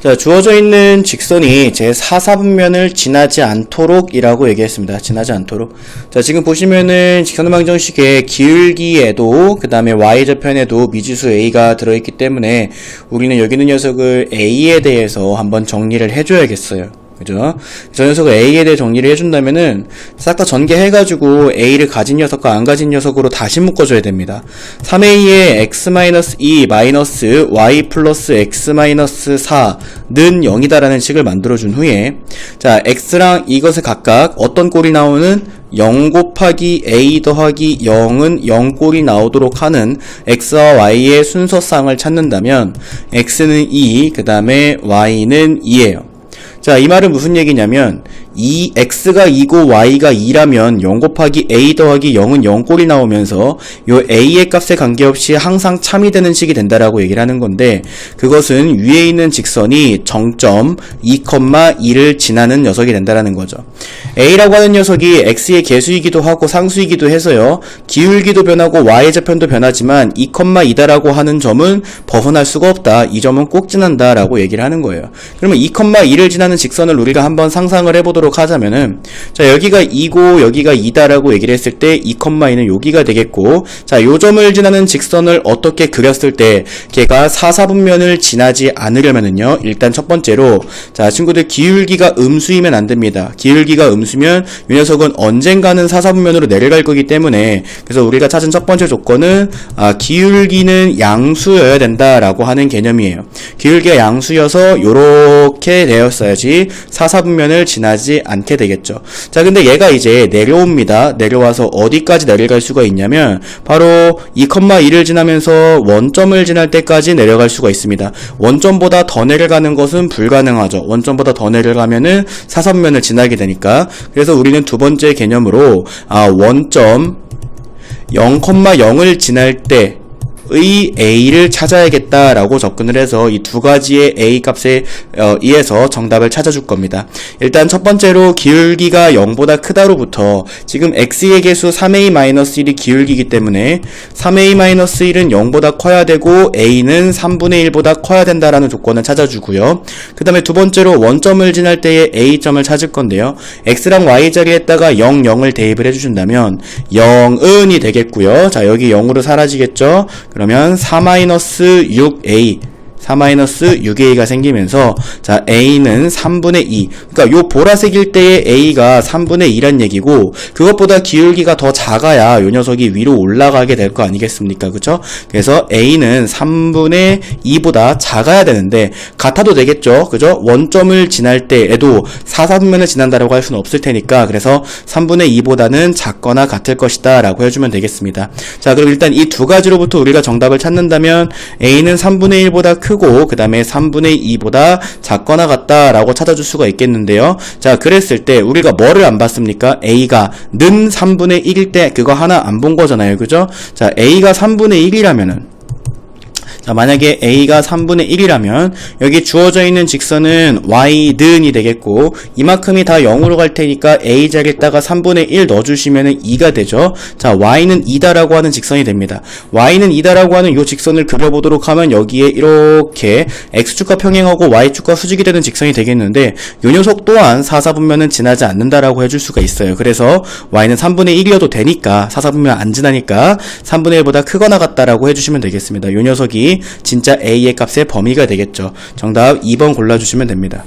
자, 주어져 있는 직선이 제 4사분면을 지나지 않도록 이라고 얘기했습니다. 지나지 않도록. 자, 지금 보시면은 직선의 방정식의 기울기에도, 그 다음에 y좌편에도 미지수 a가 들어있기 때문에 우리는 여기 있는 녀석을 a에 대해서 한번 정리를 해줘야겠어요. 그죠? 저 녀석을 A에 대해 정리를 해준다면은 싹 다 전개해가지고 A를 가진 녀석과 안 가진 녀석으로 다시 묶어줘야 됩니다. 3A에 x-2 마이너스 y 플러스 x 마이너스 4는 0이다라는 식을 만들어준 후에 자 x랑 이것을 각각 어떤 꼴이 나오는 0 곱하기 a 더하기 0은 0꼴이 나오도록 하는 x와 y의 순서쌍을 찾는다면 x는 2, 그 다음에 y는 2예요. 자, 이 말은 무슨 얘기냐면, 이 x가 2고 y가 2라면 0 곱하기 a 더하기 0은 0꼴이 나오면서 요 a의 값에 관계없이 항상 참이 되는 식이 된다라고 얘기를 하는 건데 그것은 위에 있는 직선이 정점 2,2를 지나는 녀석이 된다라는 거죠. a라고 하는 녀석이 x의 개수이기도 하고 상수이기도 해서요. 기울기도 변하고 y의 좌편도 변하지만 2,2다라고 하는 점은 벗어날 수가 없다. 이 점은 꼭 지난다라고 얘기를 하는 거예요. 그러면 2,2를 지나는 직선을 우리가 한번 상상을 해보도록 하자면은 자 여기가 2고 여기가 2다라고 얘기를 했을 때 2,2는 여기가 되겠고 자 요 점을 지나는 직선을 어떻게 그렸을 때 걔가 4, 4분면을 지나지 않으려면은요 일단 첫 번째로 자 친구들 기울기가 음수이면 안 됩니다. 기울기가 음수면 이 녀석은 언젠가는 4, 4분면으로 내려갈 거기 때문에 그래서 우리가 찾은 첫 번째 조건은 아 기울기는 양수여야 된다라고 하는 개념이에요. 기울기가 양수여서 요렇게 되었어야지 4, 4분면을 지나지 않게 되겠죠. 자, 근데 얘가 이제 내려옵니다. 내려와서 어디까지 내려갈 수가 있냐면 바로 2,2를 지나면서 원점을 지날 때까지 내려갈 수가 있습니다. 원점보다 더 내려가는 것은 불가능하죠. 원점보다 더 내려가면은 사선면을 지나게 되니까. 그래서 우리는 두 번째 개념으로 아, 원점 0,0을 지날 때 의 a를 찾아야겠다라고 접근을 해서 이 두 가지의 a 값에 어, 의해서 정답을 찾아줄 겁니다. 일단 첫 번째로 기울기가 0보다 크다로부터 지금 x의 개수 3a-1이 기울기이기 때문에 3a-1은 0보다 커야 되고 a는 3분의 1보다 커야 된다라는 조건을 찾아주고요. 그 다음에 두 번째로 원점을 지날 때의 a점을 찾을 건데요. x랑 y 자리에다가 0, 0을 대입을 해주신다면 0은이 되겠고요. 자 여기 0으로 사라지겠죠. 그러면 4-6a 4-6a가 생기면서 자 a는 3분의 2 그러니까 요 보라색일 때의 a가 3분의 2란 얘기고 그것보다 기울기가 더 작아야 요 녀석이 위로 올라가게 될 거 아니겠습니까? 그쵸? 그래서 a는 3분의 2보다 작아야 되는데 같아도 되겠죠? 그죠? 원점을 지날 때에도 4, 4분면을 지난다라고 할 수는 없을 테니까 그래서 3분의 2보다는 작거나 같을 것이다 라고 해주면 되겠습니다. 자 그럼 일단 이 두 가지로부터 우리가 정답을 찾는다면 a는 3분의 1보다 크고 그 다음에 3분의 2보다 작거나 같다라고 찾아줄 수가 있겠는데요. 자 그랬을 때 우리가 뭐를 안 봤습니까? A가 는 3분의 1일 때 그거 하나 안 본 거잖아요. 그죠? 자 A가 3분의 1이라면은 자, 만약에 a가 3분의 1이라면 여기 주어져 있는 직선은 y는이 되겠고 이만큼이 다 0으로 갈 테니까 a 자리에다가 3분의 1 넣어주시면 2가 되죠. 자, y는 2다라고 하는 직선이 됩니다. y는 2다라고 하는 이 직선을 그려보도록 하면 여기에 이렇게 x축과 평행하고 y축과 수직이 되는 직선이 되겠는데 이 녀석 또한 4, 4분면은 지나지 않는다라고 해줄 수가 있어요. 그래서 y는 3분의 1이어도 되니까 4, 4분면 안 지나니까 3분의 1보다 크거나 같다라고 해주시면 되겠습니다. 이 녀석이 진짜 a의 값의 범위가 되겠죠. 정답 2번 골라주시면 됩니다.